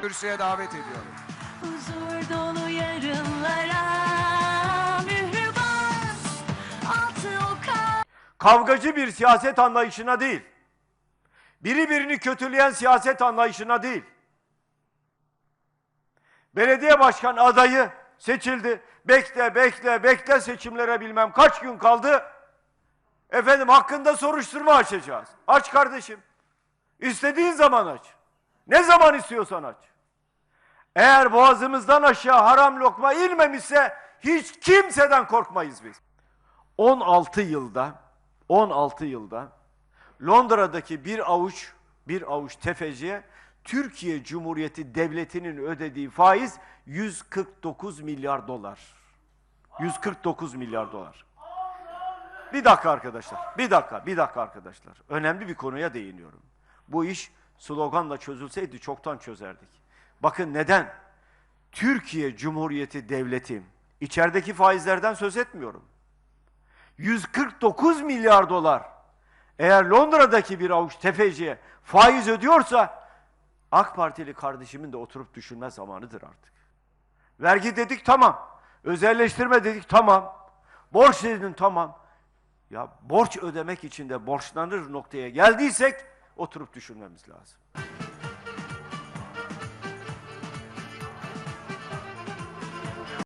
kürsüye davet ediyorum. Huzur dolu yarınlara mühür bas Altı oka Kavgacı bir siyaset anlayışına değil. Biri birini kötüleyen siyaset anlayışına değil. Belediye başkan adayı seçildi. Bekle, bekle, bekle seçimlere bilmem kaç gün kaldı. Efendim hakkında soruşturma açacağız. Aç kardeşim. İstediğin zaman aç. Ne zaman istiyorsan aç. Eğer boğazımızdan aşağı haram lokma inmemişse hiç kimseden korkmayız biz. 16 yılda 16 yılda Londra'daki bir avuç bir avuç tefeciye Türkiye Cumhuriyeti Devleti'nin ödediği faiz 149 milyar dolar. 149 milyar dolar. Bir dakika arkadaşlar. Bir dakika, bir dakika arkadaşlar. Önemli bir konuya değiniyorum. Bu iş sloganla çözülseydi çoktan çözerdik. Bakın neden? Türkiye Cumhuriyeti Devleti içerideki faizlerden söz etmiyorum. 149 milyar dolar. Eğer Londra'daki bir avuç tefeciye faiz ödüyorsa AK Partili kardeşimin de oturup düşünme zamanıdır artık. Vergi dedik tamam. Özelleştirme dedik tamam. Borç dedin tamam. Ya borç ödemek için de borçlanır noktaya geldiysek oturup düşünmemiz lazım.